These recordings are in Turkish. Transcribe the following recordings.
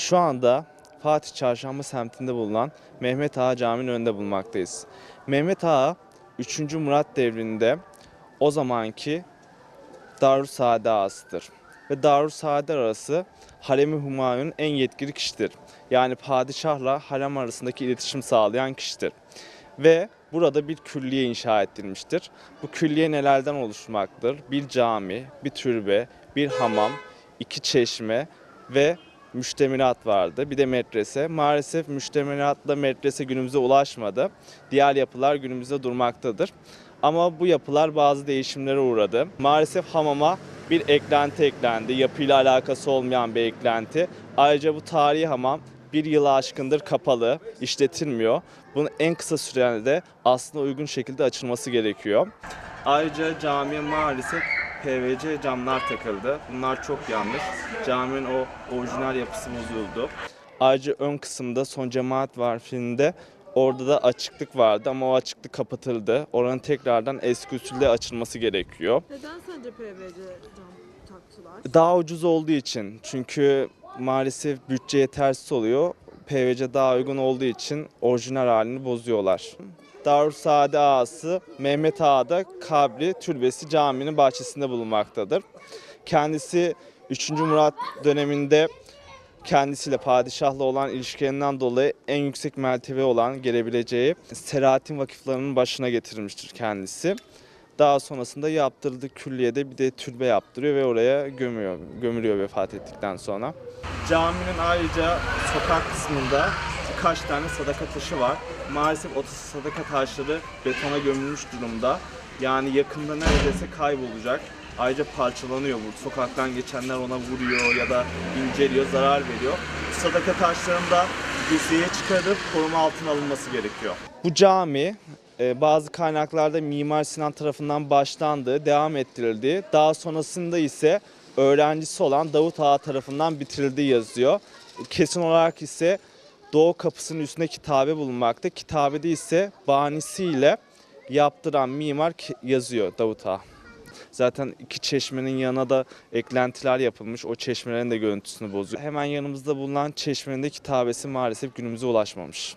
Şu anda Fatih Çarşamba semtinde bulunan Mehmet Ağa Camii'nin önünde bulunmaktayız. Mehmet Ağa 3. Murat devrinde o zamanki Darüssaade Ağası'dır. Ve Darüssaade arası Harem-i Humayun'un en yetkili kişidir. Yani padişahla harem arasındaki iletişim sağlayan kişidir. Ve burada bir külliye inşa edilmiştir. Bu külliye nelerden oluşmaktadır? Bir cami, bir türbe, bir hamam, iki çeşme ve müştemilat vardı. Bir de medrese. Maalesef müştemilatla medrese günümüze ulaşmadı. Diğer yapılar günümüzde durmaktadır. Ama bu yapılar bazı değişimlere uğradı. Maalesef hamama bir eklenti eklendi. Yapıyla alakası olmayan bir eklenti. Ayrıca bu tarihi hamam bir yılı aşkındır kapalı, işletilmiyor. Bunun en kısa sürede aslında uygun şekilde açılması gerekiyor. Ayrıca camiye maalesef PVC camlar takıldı. Bunlar çok yanlış. Caminin o orijinal yapısı bozuldu. Ayrıca ön kısımda Son Cemaat var filminde orada da açıklık vardı ama o açıklık kapatıldı. Oranın tekrardan eski usulde açılması gerekiyor. Neden sence PVC cam taktılar? Daha ucuz olduğu için çünkü maalesef bütçe yetersiz oluyor. PVC daha uygun olduğu için orijinal halini bozuyorlar. Darüssaade Ağası Mehmet Ağa'da kabri türbesi caminin bahçesinde bulunmaktadır. Kendisi 3. Murat döneminde kendisiyle padişahla olan ilişkilerinden dolayı en yüksek mertebe olan gelebileceği Selahattin vakıflarının başına getirilmiştir kendisi. Daha sonrasında yaptırdığı külliyede bir de türbe yaptırıyor ve oraya gömüyor, gömülüyor vefat ettikten sonra. Caminin ayrıca sokak kısmında birkaç tane sadaka taşı var. Maalesef o sadaka taşları betona gömülmüş durumda. Yani yakında neredeyse kaybolacak. Ayrıca parçalanıyor bu. Sokaktan geçenler ona vuruyor ya da inceliyor, zarar veriyor. Sadaka taşlarının da müzeye çıkarılıp koruma altına alınması gerekiyor. Bu cami e, bazı kaynaklarda Mimar Sinan tarafından başlandı, devam ettirildi. Daha sonrasında ise öğrencisi olan Davut Ağa tarafından bitirildiği yazıyor. Kesin olarak ise Doğu Kapısı'nın üstünde kitabe bulunmakta. Kitabede ise banisiyle yaptıran mimar yazıyor Davut Ağa. Zaten iki çeşmenin yanına da eklentiler yapılmış. O çeşmelerin de görüntüsünü bozuyor. Hemen yanımızda bulunan çeşmenin de kitabesi maalesef günümüze ulaşmamış.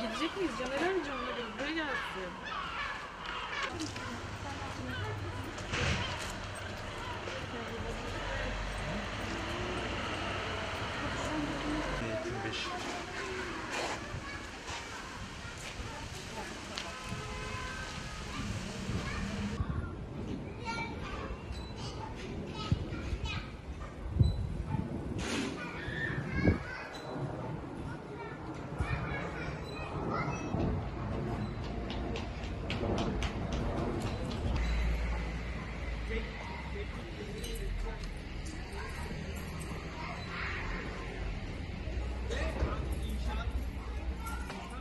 Gidecek miyiz? Caner amca onları buraya gelsin.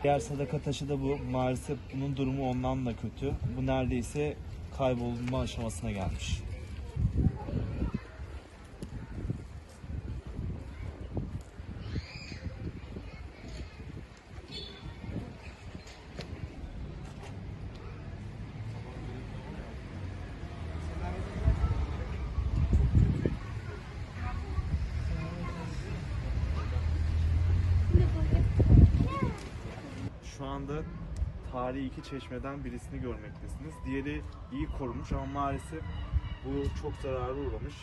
Diğer sadaka taşı da bu. Maalesef bunun durumu ondan da kötü. Bu neredeyse kaybolma aşamasına gelmiş. Anda tarihi iki çeşmeden birisini görmektesiniz. Diğeri iyi korunmuş ama maalesef bu çok zarara uğramış.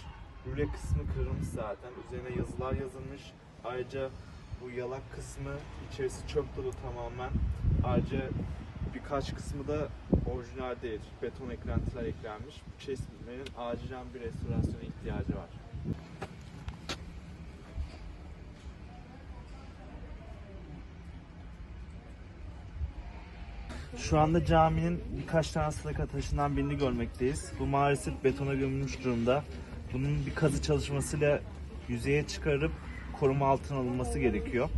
Lüle kısmı kırılmış zaten. Üzerine yazılar yazılmış. Ayrıca bu yalak kısmı içerisi çöp dolu tamamen. Ayrıca birkaç kısmı da orijinal değil. Beton eklentiler eklenmiş. Bu çeşmenin acilen bir restorasyona ihtiyacı var. Şu anda caminin birkaç tane sadaka taşından birini görmekteyiz. Bu maalesef betona gömülmüş durumda. Bunun bir kazı çalışmasıyla yüzeye çıkarıp koruma altına alınması gerekiyor.